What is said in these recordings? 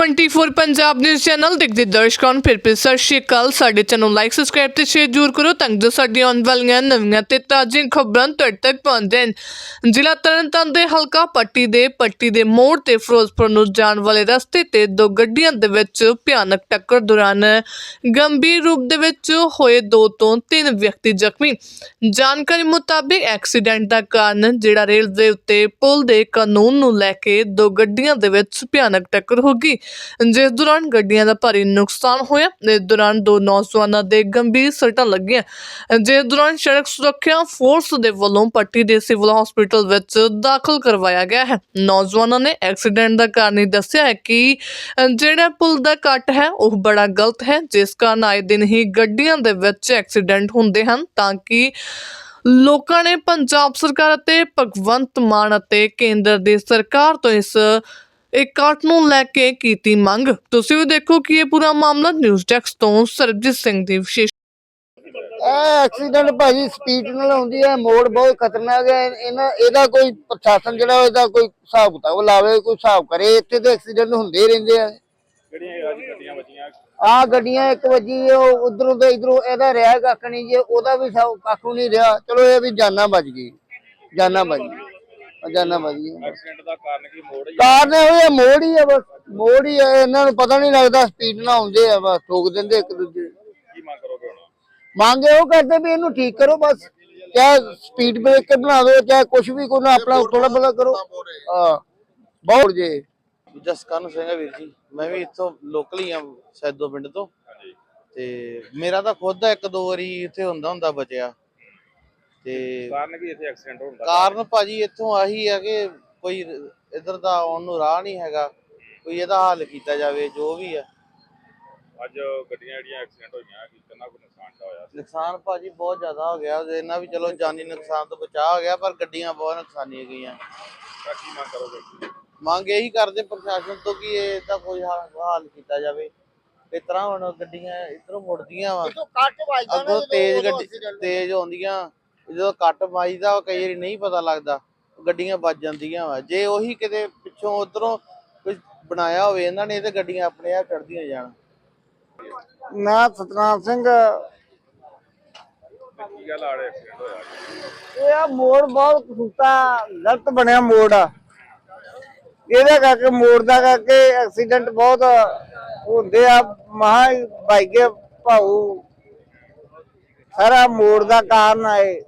24 Punjab news channel ਦੇਖਦੇ ਦਰਸ਼ਕਾਂ ਨੂੰ। ਫਿਰ ਫਿਰ ਸਤਿ ਸ਼੍ਰੀ ਅਕਾਲ। ਸਾਡੇ ਚੈਨਲ ਲਾਈਕ ਸਬਸਕ੍ਰਾਈਬ ਤੇ ਸ਼ੇਅਰ ਜ਼ਰੂਰ ਕਰੋ ਤਾਂ ਜੋ ਸਾਡੀਆਂ ਆਉਣ ਵਾਲੀਆਂ ਨਵੀਆਂ ਤੇ ਤਾਜ਼ੀਆਂ ਖਬਰਾਂ ਤੁਹਾਡੇ ਤੱਕ ਪਹੁੰਚਣ। ਜ਼ਿਲ੍ਹਾ ਤਰਨਤਾਰਨ ਦੇ ਹਲਕਾ ਪੱਟੀ ਦੇ ਪੱਟੀ ਦੇ ਮੋੜ ਤੇ ਫਿਰੋਜ਼ਪੁਰ ਨੂੰ ਜਾਣ ਵਾਲੇ ਰਸਤੇ ਤੇ ਦੋ ਗੱਡੀਆਂ ਦੇ ਵਿੱਚ ਭਿਆਨਕ ਟੱਕਰ ਦੌਰਾਨ ਗੰਭੀਰ ਰੂਪ ਦੇ ਵਿੱਚ ਹੋਏ ਦੋ ਤੋਂ ਤਿੰਨ ਵਿਅਕਤੀ ਜ਼ਖਮੀ। ਜਾਣਕਾਰੀ ਮੁਤਾਬਿਕ ਐਕਸੀਡੈਂਟ ਦਾ ਕਾਰਨ ਜਿਹੜਾ ਰੇਲਵੇ ਉੱਤੇ ਪੁਲ ਦੇ ਕਾਨੂੰਨ ਨੂੰ ਲੈ ਕੇ ਦੋ ਗੱਡੀਆਂ ਦੇ ਵਿੱਚ ਭਿਆਨਕ ਟੱਕਰ ਹੋ ਗਈ। ਜਿਸ ਦੌਰਾਨ ਗੱਡੀਆਂ ਦਾ ਭਾਰੀ ਨੁਕਸਾਨ ਹੋਇਆ, ਇਸ ਦੌਰਾਨ ਦੋ ਨੌਜਵਾਨਾਂ ਦੇ ਗੰਭੀਰ ਸੱਟਾਂ ਲੱਗੀਆਂ। ਜਿਸ ਦੌਰਾਨ ਸੜਕ ਸੁਰੱਖਿਆ ਫੋਰਸ ਦੇ ਵੱਲੋਂ ਪੱਟੀ ਦੇ ਸਿਵਲ ਹਸਪੀਟਲ ਵਿੱਚ ਦਾਖਲ ਕਰਵਾਇਆ ਗਿਆ ਹੈ। ਨੌਜਵਾਨਾਂ ਨੇ ਐਕਸੀਡੈਂਟ ਦਾ ਕਾਰਨ ਦੱਸਿਆ ਹੈ ਕਿ ਜਿਹੜਾ ਪੁਲ ਦਾ ਕੱਟ ਹੈ, ਉਹ ਬੜਾ ਗਲਤ ਹੈ। ਜਿਸ ਕਾਰਨ ਆਏ ਦਿਨ ਹੀ ਗੱਡੀਆਂ ਦੇ ਵਿੱਚ ਐਕਸੀਡੈਂਟ ਹੁੰਦੇ ਹਨ, ਤਾਂ ਕਿ ਲੋਕਾਂ ਨੇ ਪੰਜਾਬ ਸਰਕਾਰ ਅਤੇ ਭਗਵੰਤ ਮਾਨ ਅਤੇ ਕੇਂਦਰ ਦੀ ਸਰਕਾਰ ਤੋਂ ਇਸ ਇਕੱਠ ਨੂੰ ਲੈ ਕੇ ਕੀਤੀ ਮੰਗ। ਤੁਸੀਂ ਵੀ ਦੇਖੋ ਕਿ ਇਹ ਪੂਰਾ ਮਾਮਲਾ ਨਿਊਜ਼ ਡੈਸਕ ਤੋਂ ਸਰਬਜੀਤ ਸਿੰਘ ਦੀ ਵਿਸ਼ੇਸ਼ ਇਹ ਐਕਸੀਡੈਂਟ ਭਾਜੀ ਸਪੀਡ ਨਾਲ ਹੁੰਦੀ ਹੈ, ਮੋੜ ਬਹੁਤ ਖਤਰਨਾਕ ਹੈ। ਇਹਨਾਂ ਇਹਦਾ ਕੋਈ ਪ੍ਰਸ਼ਾਸਨ ਜਿਹੜਾ ਇਹਦਾ ਕੋਈ ਹਿਸਾਬ ਕਿਤਾਬ ਲਾਵੇ, ਕੋਈ ਹਿਸਾਬ ਕਰੇ, ਇੱਥੇ ਤੇ ਐਕਸੀਡੈਂਟ ਹੁੰਦੇ ਰਹਿੰਦੇ ਆ। ਗੱਡੀਆਂ ਵੱਜੀਆਂ ਆ ਗੱਡੀਆਂ ਇੱਕ ਵੱਜੀ, ਉਹ ਉਧਰੋਂ ਤੇ ਇਧਰੋਂ ਇਹਦਾ ਰਿਹਾ ਕੱਖ ਨਹੀਂ ਜੇ, ਉਹਦਾ ਵੀ ਕੱਖ ਨਹੀਂ ਰਿਹਾ। ਚਲੋ ਇਹ ਵੀ ਜਾਨਾਂ ਬਚ ਗਈ, ਜਾਨਾਂ ਬਚ ਗਈ। ਜਾਨਾਂ ਬਚ ਗਈ ਐਕਸੀਡੈਂਟ ਦਾ ਕਾਰਨ ਕੀ ਮੋੜ ਹੀ ਕਾਰਨ ਇਹ ਹੋਇਆ ਮੋੜ ਹੀ ਆ ਬਸ ਮੋੜ ਹੀ ਆ ਇਹਨਾਂ ਨੂੰ ਪਤਾ ਨਹੀਂ ਲੱਗਦਾ ਸਪੀਡ ਨਾਲ ਆਉਂਦੇ ਆ ਬਸ ਠੋਕ ਦਿੰਦੇ ਇੱਕ ਦੂਜੇ ਨੂੰ। ਕੀ ਮੰਗ ਕਰੋਗੇ ਹੁਣ? ਮੰਗੇ ਉਹ ਕਰਦੇ ਵੀ ਇਹਨੂੰ ਠੀਕ ਕਰੋ ਬਸ ਚਾਹੇ ਸਪੀਡ ਬ੍ਰੇਕਰ ਬਣਾ ਦਿਓ ਚਾਹੇ ਕੁਝ ਵੀ ਕੋਈ ਨਾ ਆਪਣਾ ਥੋੜਾ ਬੜਾ ਕਰੋ। ਹਾਂ ਬਹੁਤ ਜੇ। ਜਸਕਰਨ ਸਿੰਘ ਹੈ ਵੀਰ ਜੀ ਮੈਂ ਵੀ ਇੱਥੋਂ ਲੋਕਲ ਹੀ ਆ ਸੈਦੋ ਪਿੰਡ ਤੋਂ। ਹਾਂਜੀ। ਤੇ ਮੇਰਾ ਤਾਂ ਖੁਦ ਦਾ ਇੱਕ ਦੋ ਵਾਰੀ ਇੱਥੇ ਹੁੰਦਾ ਹੁੰਦਾ ਬਚਿਆ। ਤੇ ਕਾਰਨ ਕੀ ਇੱਥੇ ਐਕਸੀਡੈਂਟ ਹੋਣ ਦਾ? ਕਾਰਨ ਭਾਜੀ ਇੱਥੋਂ ਆਹੀ ਹੈ ਕਿ ਕੋਈ ਇਧਰ ਦਾ ਆਉਣ ਨੂੰ ਰਾਹ ਨਹੀਂ ਹੈਗਾ। ਕੋਈ ਇਹਦਾ ਹੱਲ ਕੀਤਾ ਜਾਵੇ ਜੋ ਵੀ ਹੈ। ਅੱਜ ਗੱਡੀਆਂ ਜਿਹੜੀਆਂ ਐਕਸੀਡੈਂਟ ਹੋਈਆਂ ਕਿ ਕਿੰਨਾ ਕੁ ਨੁਕਸਾਨ ਦਾ ਹੋਇਆ ਨੁਕਸਾਨ ਭਾਜੀ ਬਹੁਤ ਜ਼ਿਆਦਾ ਹੋ ਗਿਆ। ਇਹਨਾਂ ਵੀ ਚਲੋ ਜਾਨੀ ਨੁਕਸਾਨ ਤੋਂ ਬਚਾ ਹੋ ਗਿਆ ਪਰ ਗੱਡੀਆਂ ਬਹੁਤ ਨੁਕਸਾਨੀਆਂ ਗਈਆਂ। ਤਾਂ ਕੀ ਮੰਗ ਕਰੋਗੇ? ਮੰਗ ਇਹੀ ਕਰਦੇ ਪ੍ਰਸ਼ਾਸਨ ਤੋਂ ਕਿ ਇਹ ਤਾਂ ਕੋਈ ਹੱਲ ਕੀਤਾ ਜਾਵੇ। ਇਸ ਤਰ੍ਹਾਂ ਹੁਣ ਗੱਡੀਆਂ ਇਧਰੋਂ ਮੁੜਦੀਆਂ ਵਾ। ਅੱਗੋਂ ਤੇਜ਼ ਗੱਡੀ ਤੇਜ਼ ਆਉਂਦੀਆਂ। ਜਦੋਂ ਕੱਟ ਵੱਜਦਾ ਉਹ ਕਈ ਵਾਰੀ ਨਹੀਂ ਪਤਾ ਲੱਗਦਾ। ਗੱਡੀਆਂ ਵੱਜ ਜਾਂਦੀਆਂ ਵਾ। ਜੇ ਉਹੀ ਕਿਤੇ ਪਿੱਛੋਂ ਉਧਰੋਂ ਕੁਝ ਬਣਾਇਆ ਹੋਵੇ ਇਹਨਾਂ ਨੇ ਤੇ ਗੱਡੀਆਂ ਆਪਣੇ ਆਪ ਚੜਦੀਆਂ ਜਾਣ। ਨਾ ਸਤਨਾਮ ਸਿੰਘ। ਕੀ ਗੱਲ ਆੜੇ ਐਕਸੀਡੈਂਟ ਹੋਇਆ ਜੀ? ਇਹ ਆ ਮੋੜ ਬਹੁਤ ਕਸੂਤਾ ਗਲਤ ਬਣਿਆ ਮੋੜ। ਆ ਇਹਦੇ ਕਰਕੇ ਮੋੜ ਦਾ ਕਰਕੇ ਐਕਸੀਡੈਂਟ ਬਹੁਤ ਹੁੰਦੇ ਆ। ਮਹਾ ਬਾਈਕੇ ਭਾਊ ਸਾਰਾ ਮੋੜ ਦਾ ਕਾਰਨ ਆਏ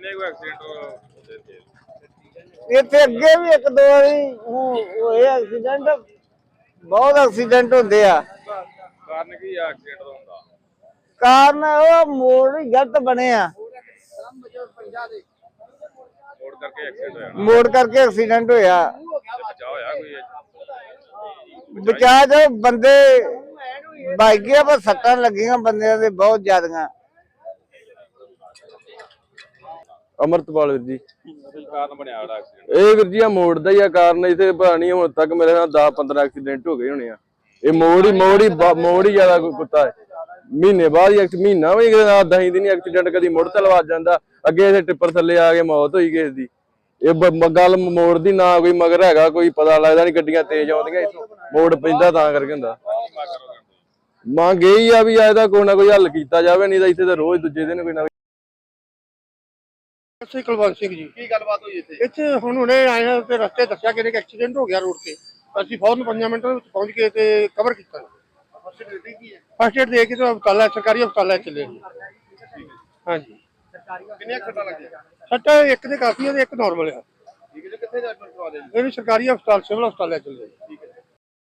ਕਿੰਨੇ ਕੋ ਐਕਸੀਡੈਂਟ ਹੁੰਦੇ ਤੇ ਇੱਥੇ ਅੱਗੇ ਵੀ ਇੱਕ ਦੋ ਵਾਰੀ ਹੋ- ਹੋਏ ਐਕਸੀਡੈਂਟ ਬਹੁਤ ਐਕਸੀਡੈਂਟ ਹੁੰਦੇ ਆ। ਕਾਰਨ ਕੀ ਆ ਐਕਸੀਡੈਂਟ ਦਾ ਹੁੰਦਾ? ਕਾਰਨ ਉਹ ਮੋੜ ਹੀ ਗਲਤ ਬਣੇ ਆ। ਮੋੜ ਕਰਕੇ ਐਕਸੀਡੈਂਟ ਹੋਇਆ ਨਾ। ਮੋੜ ਕਰਕੇ ਐਕਸੀਡੈਂਟ ਹੋਇਆ। ਤੇ ਬਚਾ ਹੋਇਆ ਕੋਈ ਬਚਾ ਜੋ ਬੰਦੇ ਬਾਈਕਿਆਂ ਪਰ ਸੱਟਾਂ ਲੱਗੀਆਂ ਬੰਦਿਆਂ ਦੇ ਬਹੁਤ ਜ਼ਿਆਦੀਆਂ। ਅਮਰਤਪਾਲ ਵੀਰ ਜੀ। ਕੀ ਕਾਰਨ ਬਣਿਆ ਜਿਹੜਾ ਐਕਸੀਡੈਂਟ ਇਹ ਵੀਰ ਜੀ ਆ ਮੋੜ ਦਾ ਹੀ ਆ ਕਾਰਨ ਇਥੇ ਭਾਣੀ ਹੁਣ ਤੱਕ ਮੇਰੇ ਨਾਲ 10 15 ਐਕਸੀਡੈਂਟ ਹੋ ਗਏ ਹੋਣੇ ਆ। ਇਹ ਮੋੜ ਹੀ ਮੋੜ ਹੀ ਮੋੜ ਹੀ ਜ਼ਿਆਦਾ ਕੋਈ ਕੁੱਤਾ ਹੈ। ਮਹੀਨੇ ਬਾਅਦ ਐਕਸ ਮਹੀਨਾ ਵੀ ਕਿਤੇ ਦਹੀਂ ਦਿਨ ਐਕਸੀਡੈਂਟ ਕਦੀ ਮੁੜ ਤੇ ਲਵਾ ਜਾਂਦਾ। ਅੱਗੇ ਇਹ ਟਿੱਪਰ ਥੱਲੇ ਆ ਕੇ ਮੌਤ ਹੋਈ ਕਿਸੇ ਦੀ। ਇਹ ਗੱਲ ਮੋੜ ਦੀ ਨਾ ਕੋਈ ਮਗਰ ਹੈਗਾ ਕੋਈ ਪਤਾ ਲੱਗਦਾ ਨਹੀਂ ਗੱਡੀਆਂ ਤੇਜ਼ ਆਉਂਦੀਆਂ ਇੱਥੋਂ। ਮੋੜ ਪੈਂਦਾ ਤਾਂ ਕਰਕੇ ਹੁੰਦਾ। ਮੰਗ ਇਹੀ ਆ ਵੀ ਇਹਦਾ ਕੋਈ ਨਾ ਕੋਈ ਹੱਲ ਕੀਤਾ ਜਾਵੇ ਨਹੀਂ ਤਾਂ ਇੱਥੇ ਤਾਂ ਰੋਜ਼ ਦੂਜੇ ਦਿਨ ਕੋਈ ਨਾ ਸ੍ਰੀ ਕੁਲਵੰਤ ਸਿੰਘ ਜੀ। ਕੀ ਗੱਲਬਾਤ ਹੋਈ ਇੱਥੇ? ਇੱਥੇ ਹੁਣ ਹੁਣੇ ਆਏ ਹਾਂ ਤੇ ਰਸਤੇ ਦੱਸਿਆ ਕਿ ਇੱਕ ਐਕਸੀਡੈਂਟ ਹੋ ਗਿਆ ਰੋਡ ਤੇ। ਅਸੀਂ ਫੌਰਨ 5 ਮਿੰਟਾਂ ਵਿੱਚ ਪਹੁੰਚ ਕੇ ਤੇ ਕਵਰ ਕੀਤਾ। ਫਸਟ ਏਡ ਦੇ ਕੇ ਤੇ ਹਸਪਤਾਲ ਸਰਕਾਰੀ ਹਸਪਤਾਲ ਚਲੇ ਹਾਂਜੀ। ਕਿੰਨੀਆਂ ਖੱਟਾਂ ਲੱਗੀਆਂ? ਸੱਟਾ ਇੱਕ ਦੇ ਕਾਫੀ ਹੈ ਤੇ ਇੱਕ ਨਾਰਮਲ ਹੈ ਠੀਕ ਹੈ ਜੀ ਕਿੱਥੇ ਜਾ ਕੇ ਕਰਵਾ ਦੇ ਇਹ ਵੀ ਸਰਕਾਰੀ ਹਸਪਤਾਲ ਸਿਵਲ ਹਸਪਤਾਲ ਚਲੇ। ਠੀਕ ਹੈ।